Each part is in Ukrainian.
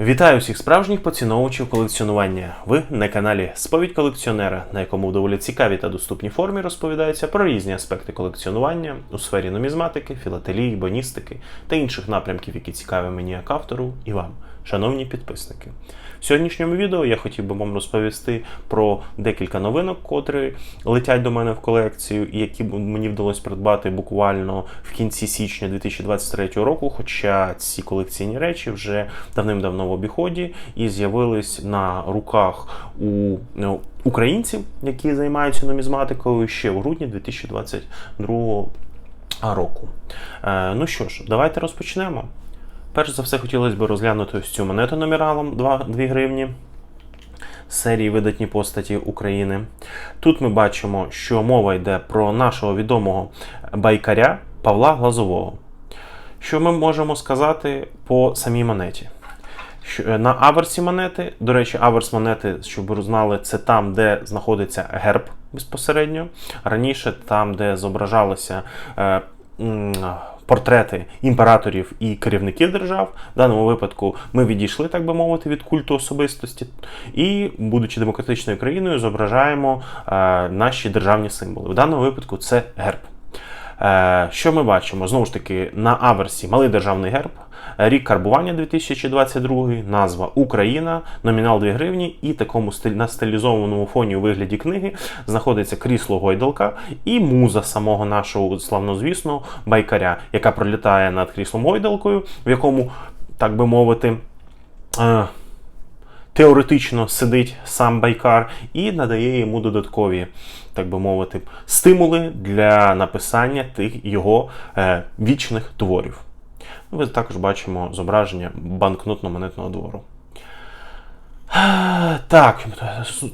Вітаю всіх справжніх поціновувачів колекціонування. Ви на каналі Сповідь колекціонера, на якому в доволі цікавій та доступній формі розповідається про різні аспекти колекціонування у сфері нумізматики, філателії, боністики та інших напрямків, які цікаві мені як автору і вам, шановні підписники. В сьогоднішньому відео я хотів би вам розповісти про декілька новинок, котрі летять до мене в колекцію, і які мені вдалося придбати буквально в кінці січня 2023 року. Хоча ці колекційні речі вже давним-давно в обіході і з'явились на руках у ну, українців, які займаються нумізматикою ще в грудні 2022 року. Е, ну що ж, давайте розпочнемо. Перш за все, хотілося б розглянути ось цю монету номералом 2, 2 гривні серії видатні постаті України. Тут ми бачимо, що мова йде про нашого відомого байкаря Павла Глазового. Що ми можемо сказати по самій монеті? Е, на аверсі монети, до речі, аверс монети, щоб ви знали, це там, де знаходиться герб безпосередньо. Раніше там, де зображалися е, портрети імператорів і керівників держав. В даному випадку ми відійшли, так би мовити, від культу особистості, і, будучи демократичною країною, зображаємо е, наші державні символи. В даному випадку це герб. Е, Що ми бачимо? Знову ж таки, на аверсі малий державний герб, рік карбування 2022, назва Україна, номінал 2 гривні, і такому стиль на стилізованому фоні у вигляді книги знаходиться крісло гойдалка і муза самого нашого славнозвісного байкаря, яка пролітає над кріслом гойдалкою, в якому, так би мовити, е, теоретично сидить сам байкар і надає йому додаткові, так би мовити, стимули для написання тих його е, вічних творів. Ну, Ви також бачимо зображення банкнотно-монетного двору. Так,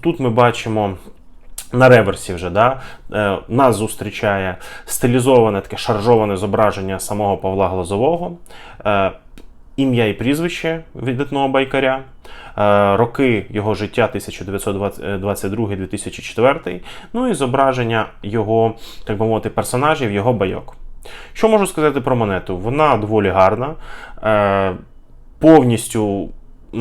тут ми бачимо. На реверсі вже да, е, нас зустрічає стилізоване таке шаржоване зображення самого Павла Глазового, е, ім'я і прізвище видатного байкаря, е, роки його життя 1922-2004, ну і зображення його, так би мовити, персонажів, його байок. Що можу сказати про монету? Вона доволі гарна, е, повністю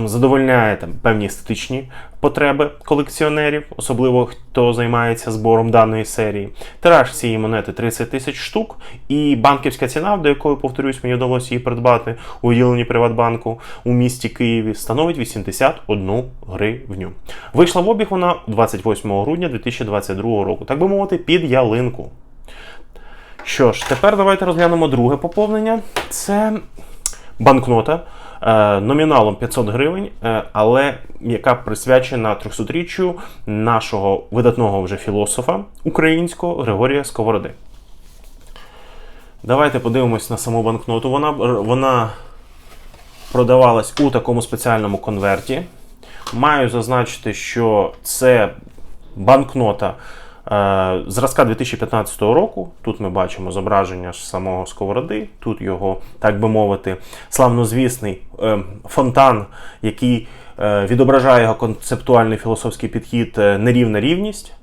задовольняє там певні естетичні потреби колекціонерів, особливо хто займається збором даної серії. Тираж цієї монети 30 тисяч штук, і банківська ціна, до якої, повторюсь, мені вдалося її придбати у відділенні Приватбанку у місті Києві, становить 81 гривню. Вийшла в обіг вона 28 грудня 2022 року, так би мовити, під ялинку. Що ж, тепер давайте розглянемо друге поповнення. Це банкнота е, номіналом 500 гривень, е, але яка присвячена 300-річчю нашого видатного вже філософа українського Григорія Сковороди. Давайте подивимось на саму банкноту. Вона, вона продавалась у такому спеціальному конверті. Маю зазначити, що це банкнота е, зразка 2015 року. Тут ми бачимо зображення самого сковороди, тут його, так би мовити, славнозвісний е, фонтан, який е, відображає його концептуальний філософський підхід е, нерівна рівність.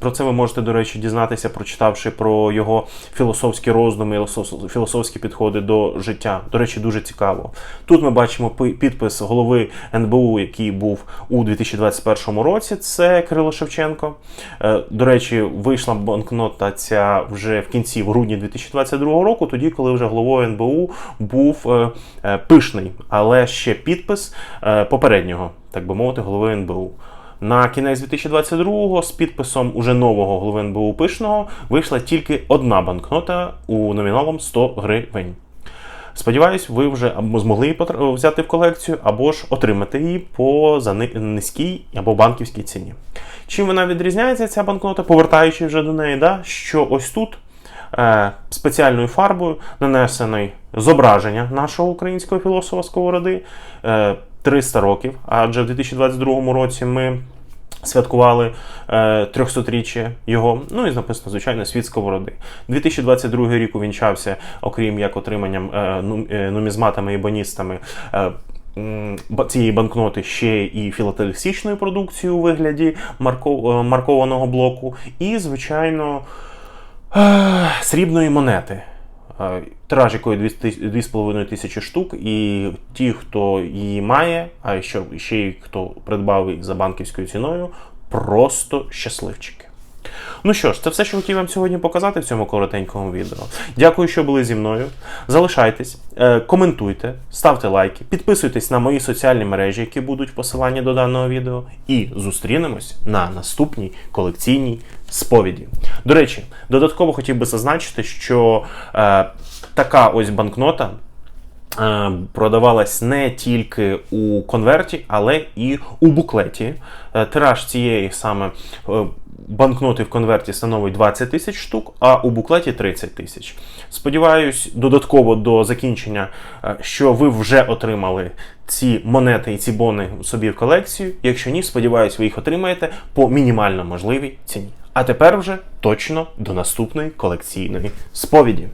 Про це ви можете, до речі, дізнатися, прочитавши про його філософські роздуми, філософ- філософські підходи до життя. До речі, дуже цікаво. Тут ми бачимо підпис голови НБУ, який був у 2021 році. Це Кирило Шевченко. Е, До речі, вийшла банкнота ця вже в кінці в грудні 2022 року, тоді, коли вже головою НБУ був е, е, пишний, але ще підпис попереднього, так би мовити, голови НБУ. На кінець 2022-го з підписом уже нового голови НБУ Пишного вийшла тільки одна банкнота у номіналом 100 гривень. Сподіваюсь, ви вже змогли її взяти в колекцію, або ж отримати її по за низькій або банківській ціні. Чим вона відрізняється, ця банкнота, повертаючись вже до неї, да, що ось тут е, спеціальною фарбою нанесене зображення нашого українського філософа Сковороди е, 300 років, адже в 2022 році ми святкували е, 300-річчя його. Ну і написано, звичайно, світ сковороди. 2022 рік увінчався, окрім як отриманням е, е, нумізматами і боністами. Е, Цієї банкноти ще і філателістичною продукцією у вигляді марко- е, маркованого блоку, і, звичайно, е, срібної монети. Е, тираж якої 2,5 тисячі штук, і ті, хто її має, а ще й хто придбав за банківською ціною, просто щасливчики. Ну що ж, це все, що хотів вам сьогодні показати в цьому коротенькому відео. Дякую, що були зі мною. Залишайтесь, е, коментуйте, ставте лайки, підписуйтесь на мої соціальні мережі, які будуть в посиланні до даного відео. І зустрінемось на наступній колекційній сповіді. До речі, додатково хотів би зазначити, що е, така ось банкнота. Е, Продавалась не тільки у конверті, але і у буклеті. Е, Тираж цієї саме е, банкноти в конверті становить 20 тисяч штук, а у буклеті 30 тисяч. Сподіваюсь, додатково до закінчення, що ви вже отримали ці монети і ці бони собі в колекцію. Якщо ні, сподіваюсь, ви їх отримаєте по мінімально можливій ціні. А тепер вже точно до наступної колекційної сповіді.